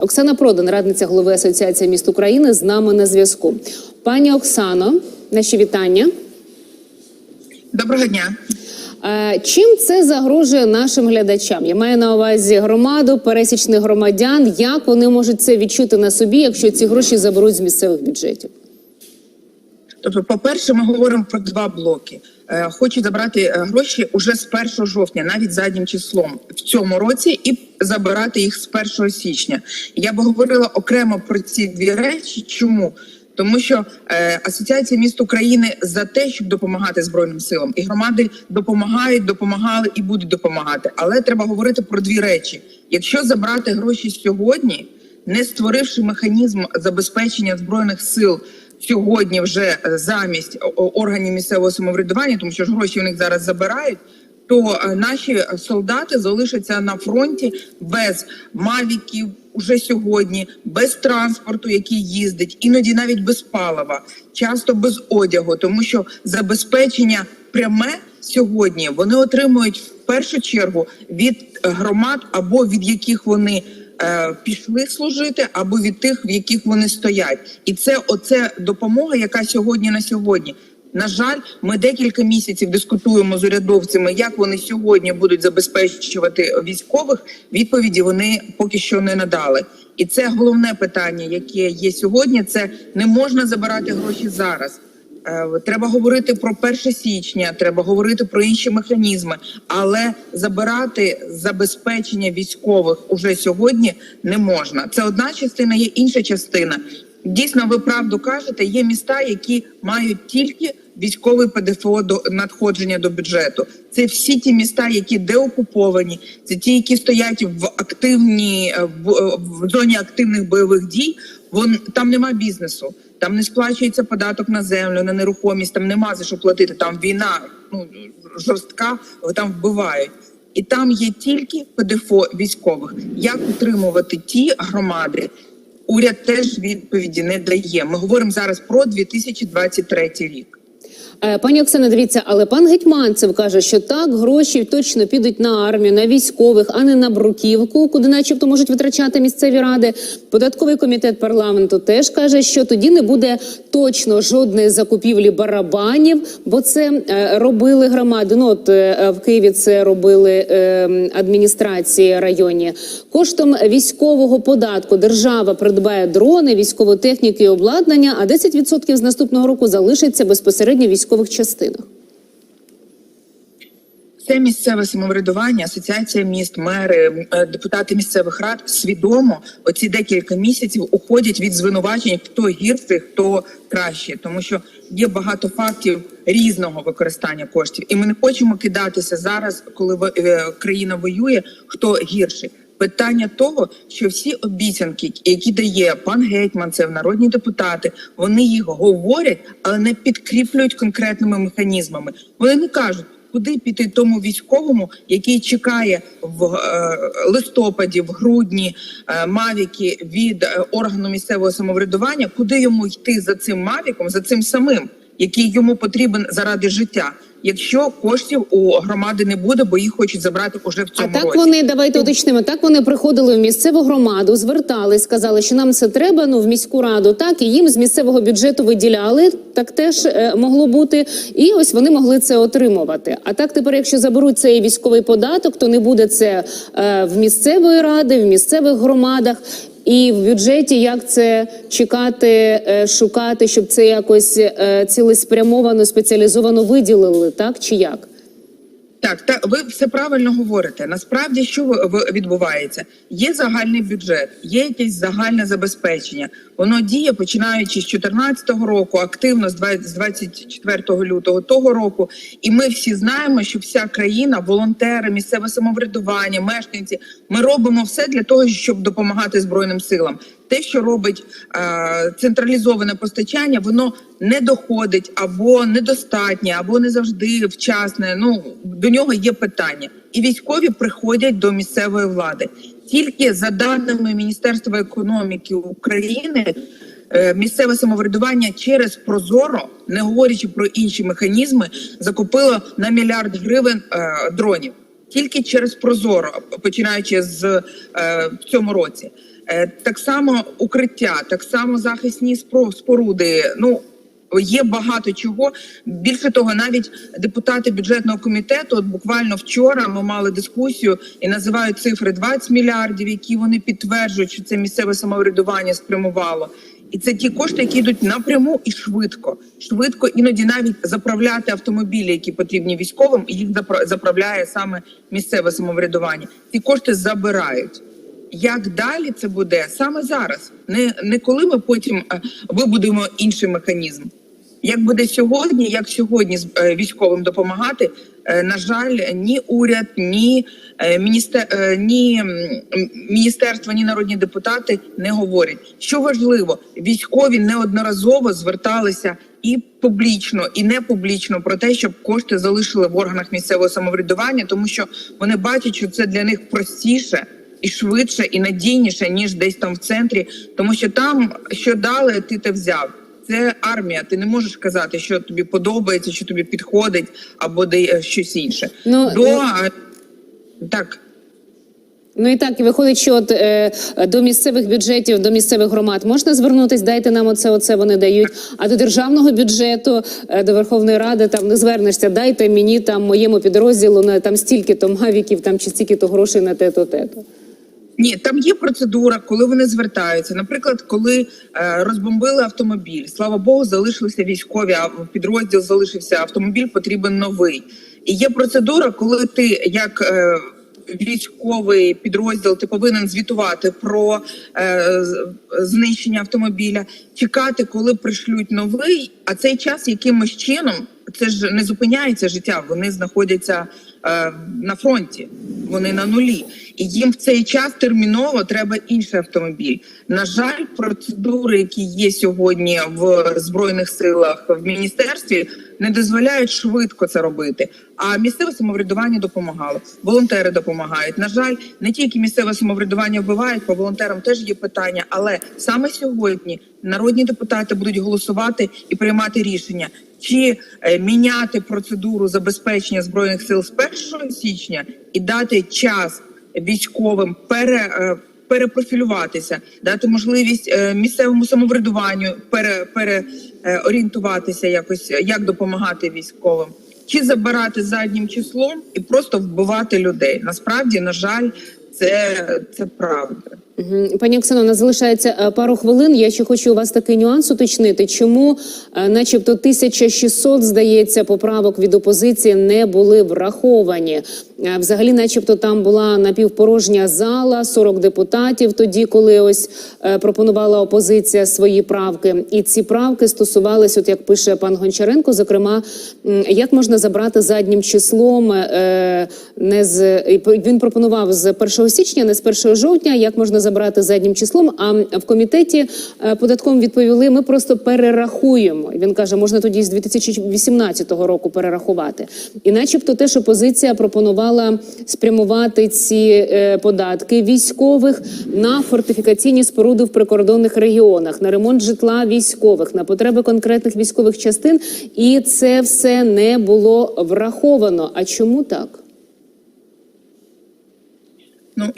Оксана Продан, радниця голови Асоціації міст України, з нами на зв'язку. Пані Оксано, наші вітання. Доброго дня. Е, Чим це загрожує нашим глядачам? Я маю на увазі громаду, пересічних громадян. Як вони можуть це відчути на собі, якщо ці гроші заберуть з місцевих бюджетів? Тобто, по-перше, ми говоримо про два блоки. Е, Хочуть забрати е, гроші уже з 1 жовтня, навіть заднім числом в цьому році, і забирати їх з 1 січня. Я би говорила окремо про ці дві речі. Чому? Тому що е, Асоціація міст України за те, щоб допомагати збройним силам, і громади допомагають, допомагали і будуть допомагати. Але треба говорити про дві речі: якщо забрати гроші сьогодні, не створивши механізм забезпечення збройних сил сьогодні, вже е, замість о- органів місцевого самоврядування, тому що ж гроші у них зараз забирають. То е, наші солдати залишаться на фронті без мавіків уже сьогодні, без транспорту, який їздить, іноді навіть без палива, часто без одягу, тому що забезпечення пряме сьогодні вони отримують в першу чергу від е, громад або від яких вони е, пішли служити, або від тих, в яких вони стоять, і це оце допомога, яка сьогодні на сьогодні. На жаль, ми декілька місяців дискутуємо з урядовцями, як вони сьогодні будуть забезпечувати військових. Відповіді вони поки що не надали. І це головне питання, яке є сьогодні. Це не можна забирати гроші зараз. Е, Треба говорити про 1 січня, треба говорити про інші механізми, але забирати забезпечення військових уже сьогодні не можна. Це одна частина, є інша частина. Дійсно, ви правду кажете. Є міста, які мають тільки військовий ПДФО до надходження до бюджету. Це всі ті міста, які деокуповані, це ті, які стоять в активній е, в, е, в зоні активних бойових дій. Вон там нема бізнесу, там не сплачується податок на землю, на нерухомість. Там нема за що платити. Там війна ну жорстка, там вбивають. І там є тільки ПДФО військових. Як утримувати ті громади? Уряд теж відповіді не дає. Ми говоримо зараз про 2023 рік. Е, Пані Оксана, дивіться, але пан Гетьманцев каже, що так гроші точно підуть на армію, на військових, а не на бруківку, куди, начебто, можуть витрачати місцеві ради. Податковий комітет парламенту теж каже, що тоді не буде точно жодної закупівлі барабанів, бо це е, робили громади. Ну от е, в Києві це робили адміністрації районні. Коштом військового податку держава придбає дрони, військову техніку і обладнання, а 10% з наступного року залишиться безпосередньо військових частинах. Це місцеве самоврядування, асоціація міст, мери, е, депутати місцевих рад свідомо оці декілька місяців уходять від звинувачень, хто гірший, хто краще, тому що є багато фактів різного використання коштів, і ми не хочемо кидатися зараз, коли е, країна воює, хто гірший. Питання того, що всі обіцянки, які дає пан Гетьманцев, народні депутати, вони їх говорять, але не підкріплюють конкретними механізмами. Вони не кажуть, куди піти тому військовому, який чекає в е, листопаді, в грудні е, мавіки від е, органу місцевого самоврядування, куди йому йти за цим мавіком, за цим самим, який йому потрібен заради життя. Якщо коштів у громади не буде, бо їх хочуть забрати уже в А цьому так році. вони давайте уточнимо. Так вони приходили в місцеву громаду, звертались, сказали, що нам це треба. Ну в міську раду, так і їм з місцевого бюджету виділяли. Так теж е, могло бути, і ось вони могли це отримувати. А так тепер, якщо заберуть цей військовий податок, то не буде це е, в місцевої ради, в місцевих громадах. І в бюджеті як це чекати, е, шукати, щоб це якось е, цілеспрямовано, спеціалізовано виділили, так чи як? Так, та ви все правильно говорите. Насправді, що відбувається? Є загальний бюджет, є якесь загальне забезпечення. Воно діє починаючи з 2014 року, активно з 20 з 24 лютого того року. І ми всі знаємо, що вся країна, волонтери, місцеве самоврядування, мешканці, ми робимо все для того, щоб допомагати збройним силам. Те, що робить е, централізоване постачання, воно не доходить або недостатнє, або не завжди вчасне. Ну до нього є питання, і військові приходять до місцевої влади. Тільки за даними Міністерства економіки України, е, місцеве самоврядування через Прозоро, не говорячи про інші механізми, закупило на мільярд гривень е, дронів. Тільки через Прозоро, починаючи з е, в цьому році. Е, Так само укриття, так само захисні споруди. Ну є багато чого. Більше того, навіть депутати бюджетного комітету, от буквально вчора ми мали дискусію і називають цифри 20 мільярдів, які вони підтверджують, що це місцеве самоврядування спрямувало. І це ті кошти, які йдуть напряму і швидко. Швидко іноді навіть заправляти автомобілі, які потрібні військовим, їх запра- заправляє саме місцеве самоврядування. Ці кошти забирають. Як далі це буде саме зараз? Не, не коли ми потім е, вибудуємо інший механізм. Як буде сьогодні, як сьогодні е, військовим допомагати? Е, На жаль, ні уряд, ні е, міністер, ні міністерство, ні народні депутати не говорять. Що важливо, військові неодноразово зверталися і публічно, і не публічно про те, щоб кошти залишили в органах місцевого самоврядування, тому що вони бачать, що це для них простіше і швидше, і надійніше ніж десь там в центрі, тому що там що дали, ти те взяв. Це армія. Ти не можеш казати, що тобі подобається, що тобі підходить, або де щось інше. Ну, До ну- так. Ну і так і виходить, що от е, до місцевих бюджетів, до місцевих громад можна звернутись, дайте нам оце, оце вони дають. А до державного бюджету, е, до Верховної Ради там не звернешся, дайте мені там моєму підрозділу на там стільки то мавіків, там чи стільки то грошей на те-то, те-то. Ні, там є процедура, коли вони звертаються. Наприклад, коли е, розбомбили автомобіль, слава Богу, залишилися військові, а в підрозділ залишився автомобіль, потрібен новий. І є процедура, коли ти як е, військовий підрозділ, ти повинен звітувати про е, знищення автомобіля, чекати, коли пришлють новий. А цей час якимось чином це ж не зупиняється життя. Вони знаходяться на фронті, вони на нулі, і їм в цей час терміново треба інший автомобіль. На жаль, процедури, які є сьогодні в збройних силах в міністерстві, не дозволяють швидко це робити. А місцеве самоврядування допомагало, волонтери допомагають. На жаль, не тільки місцеве самоврядування вбивають, по волонтерам теж є питання. Але саме сьогодні народні депутати будуть голосувати і приймати рішення, чи е, міняти процедуру забезпечення збройних сил з 1 січня і дати час військовим пере. е, Перепрофілюватися, дати можливість е, місцевому самоврядуванню пере, е, якось, як допомагати військовим, чи забирати заднім числом і просто вбивати людей. Насправді, на жаль, це, це правда. Пані Оксано, у нас залишається е, пару хвилин. Я ще хочу у вас такий нюанс уточнити, чому, е, начебто, 1600, здається, поправок від опозиції не були враховані. Е, Взагалі, начебто, там була напівпорожня зала, 40 депутатів. Тоді, коли ось пропонувала опозиція свої правки, і ці правки стосувалися, от як пише пан Гончаренко, зокрема, як можна забрати заднім числом, не з він пропонував з 1 січня, не з 1 жовтня, як можна забрати заднім числом. А в комітеті е, податком відповіли: ми просто перерахуємо. Він каже, можна тоді з 2018 року перерахувати. І, начебто, теж опозиція пропонувала спрямувати ці е, податки військових на фортифікаційні споруди в прикордонних регіонах, на ремонт житла військових, на потреби конкретних військових частин. І це все не було враховано. А чому так? Ну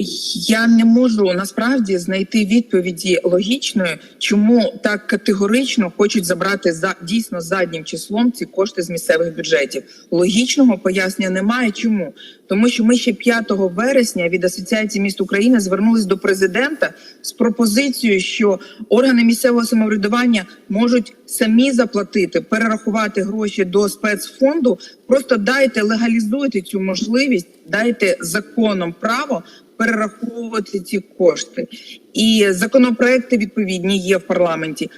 я не можу насправді знайти відповіді логічної, чому так категорично хочуть забрати за дійсно заднім числом ці кошти з місцевих бюджетів. Логічного пояснення немає. Чому? Тому що ми ще 5 вересня від Асоціації міст України звернулись до президента з пропозицією, що органи місцевого самоврядування можуть самі заплатити, перерахувати гроші до спецфонду. Просто дайте легалізуйте цю можливість, дайте законом право перераховувати ці кошти. І законопроекти відповідні є в парламенті.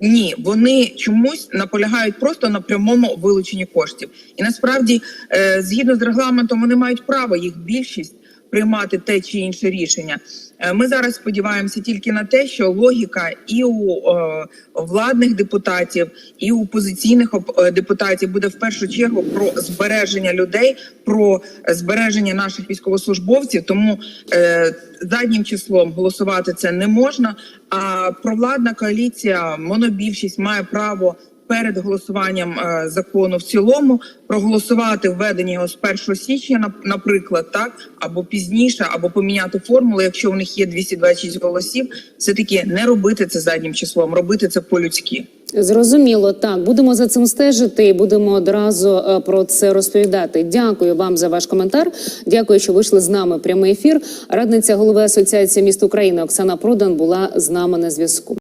Ні, вони чомусь наполягають просто на прямому вилученні коштів. І насправді, е, згідно з регламентом, вони мають право їх більшість приймати те чи інше рішення. Е, Ми зараз сподіваємося тільки на те, що логіка і у е, владних депутатів, і у опозиційних оп- е, депутатів буде в першу чергу про збереження людей, про збереження наших військовослужбовців. Тому заднім числом голосувати це не можна. А провладна коаліція, монобільшість має право перед голосуванням е, закону в цілому проголосувати введення його з 1 січня, нап- наприклад, так або пізніше, або поміняти формулу, якщо у них є 226 голосів, все таки не робити це заднім числом, робити це по-людськи. Зрозуміло, так будемо за цим стежити і будемо одразу е, про це розповідати. Дякую вам за ваш коментар. Дякую, що вийшли з нами прямий ефір. Радниця голови Асоціації міст України Оксана Продан була з нами на зв'язку.